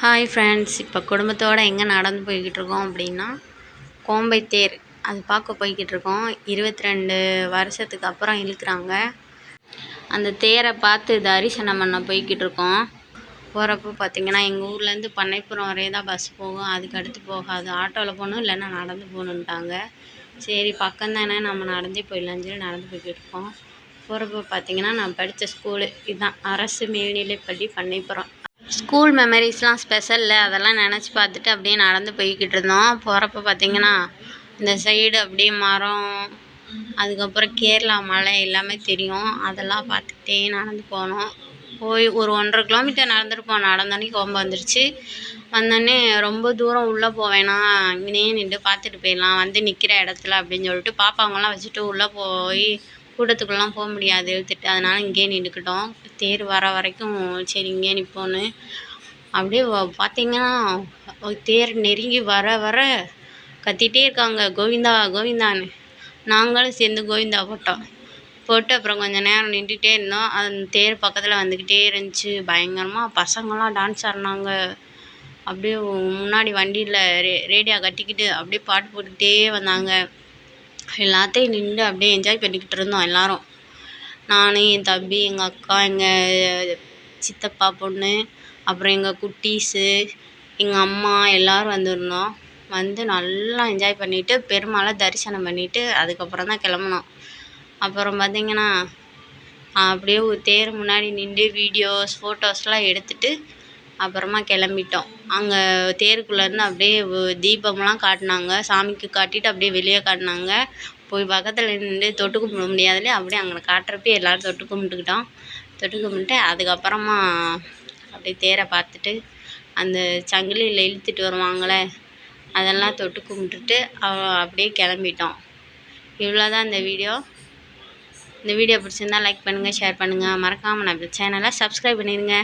Hi friends இப்போ குடும்பத்தோடு எங்கே நடந்து போய்கிட்டு இருக்கோம் அப்படின்னா கோம்பை தேர் அது பார்க்க போய்கிட்டு இருக்கோம் இருபத்தி ரெண்டு வருஷத்துக்கு அப்புறம் இழுக்கிறாங்க. அந்த தேரை பார்த்து தரிசனம் பண்ண போய்கிட்டு இருக்கோம் போகிறப்ப பார்த்திங்கன்னா எங்கள் ஊர்லேருந்து பண்ணைப்புறம் வரையும் தான் பஸ் போகும். அதுக்கு அடுத்து போகாது. ஆட்டோவில் போகணும் இல்லைன்னா நடந்து போகணுன்ட்டாங்க சரி பக்கம் தானே நம்ம நடந்தே போயிடலான்னு சொல்லி நடந்து போய்கிட்டு இருக்கோம் போகிறப்ப பார்த்திங்கன்னா நான் படித்த ஸ்கூலு இதுதான். அரசு மேல்நிலைப்பள்ளி பண்ணைப்புறம். ஸ்கூல் மெமரிஸ்லாம் ஸ்பெஷல்ல அதெல்லாம் நினச்சி பார்த்துட்டு அப்படியே நடந்து போய்கிட்டு இருந்தோம். போகிறப்ப பார்த்தீங்கன்னா இந்த சைடு அப்படியே மரம் அதுக்கப்புறம் கேரளா மலை எல்லாமே தெரியும். அதெல்லாம் பார்த்துக்கிட்டே நடந்து போனோம். போய் ஒரு ஒன்றரை கிலோமீட்டர் நடந்துருப்போம். நடந்தோடனே கோம்பம் வந்துருச்சு. வந்தோடனே ரொம்ப தூரம் உள்ளே போவேணாம் இங்கேயே நின்று பார்த்துட்டு போயிடலாம். வந்து நிற்கிற இடத்துல அப்படின்னு சொல்லிட்டு பாப்பாங்கெல்லாம் வச்சுட்டு உள்ளே போய் கூட்டத்துக்குள்ளலாம் போக முடியாது இழுத்துட்டு அதனால் இங்கேயே நின்றுக்கிட்டோம். தேர் வர வரைக்கும் சரி இங்கேயே நிற்போன்னு அப்படியே பார்த்தீங்கன்னா தேர் நெருங்கி வர வர கத்திகிட்டே இருக்காங்க கோவிந்தா கோவிந்தான்னு. நாங்களும் சேர்ந்து கோவிந்தா போட்டோம். போட்டு அப்புறம் கொஞ்சம் நேரம் நின்றுட்டே இருந்தோம். அந்த தேர் பக்கத்தில் வந்துக்கிட்டே இருந்துச்சு. பயங்கரமாக பசங்களாம் டான்ஸ் ஆடினாங்க. அப்படியே முன்னாடி வண்டியில் ரே ரேடியோ கட்டிக்கிட்டு அப்படியே பாட்டு போட்டுக்கிட்டே வந்தாங்க. எல்லாத்தையும் நின்று அப்படியே என்ஜாய் பண்ணிக்கிட்டு இருந்தோம் எல்லோரும். நான் என் தம்பி எங்கள் அக்கா எங்கள் சித்தப்பா பொண்ணு அப்புறம் எங்கள் குட்டீஸு எங்கள் அம்மா எல்லோரும் வந்திருந்தோம். வந்து நல்லா என்ஜாய் பண்ணிவிட்டு பெருமாளை தரிசனம் பண்ணிவிட்டு அதுக்கப்புறம் தான் கிளம்புனோம். அப்புறம் பார்த்திங்கன்னா அப்படியே ஒரு தேர் முன்னாடி நின்று வீடியோஸ் ஃபோட்டோஸ்லாம் எடுத்துகிட்டு அப்புறமா கிளம்பிட்டோம். அங்கே தேருக்குள்ளேருந்து அப்படியே தீபம்லாம் காட்டினாங்க. சாமிக்கு காட்டிட்டு அப்படியே வெளியே காட்டினாங்க. போய் பக்கத்தில் நின்று தொட்டு கும்பிட முடியாதுலே அப்படியே அங்கே காட்டுறப்பயே எல்லோரும் தொட்டு கும்பிட்டுக்கிட்டோம். தொட்டு கும்பிட்டு அதுக்கப்புறமா அப்படியே தேரை பார்த்துட்டு அந்த சங்கிலியில் இழுத்துட்டு வருவாங்களே அதெல்லாம் தொட்டு கும்பிட்டுட்டு அப்படியே கிளம்பிட்டோம். இவ்வளோ தான் இந்த வீடியோ. இந்த வீடியோ பிடிச்சிருந்தா லைக் பண்ணுங்கள் ஷேர் பண்ணுங்கள் மறக்காமல் நம்ம சேனலை சப்ஸ்கிரைப் பண்ணிடுங்க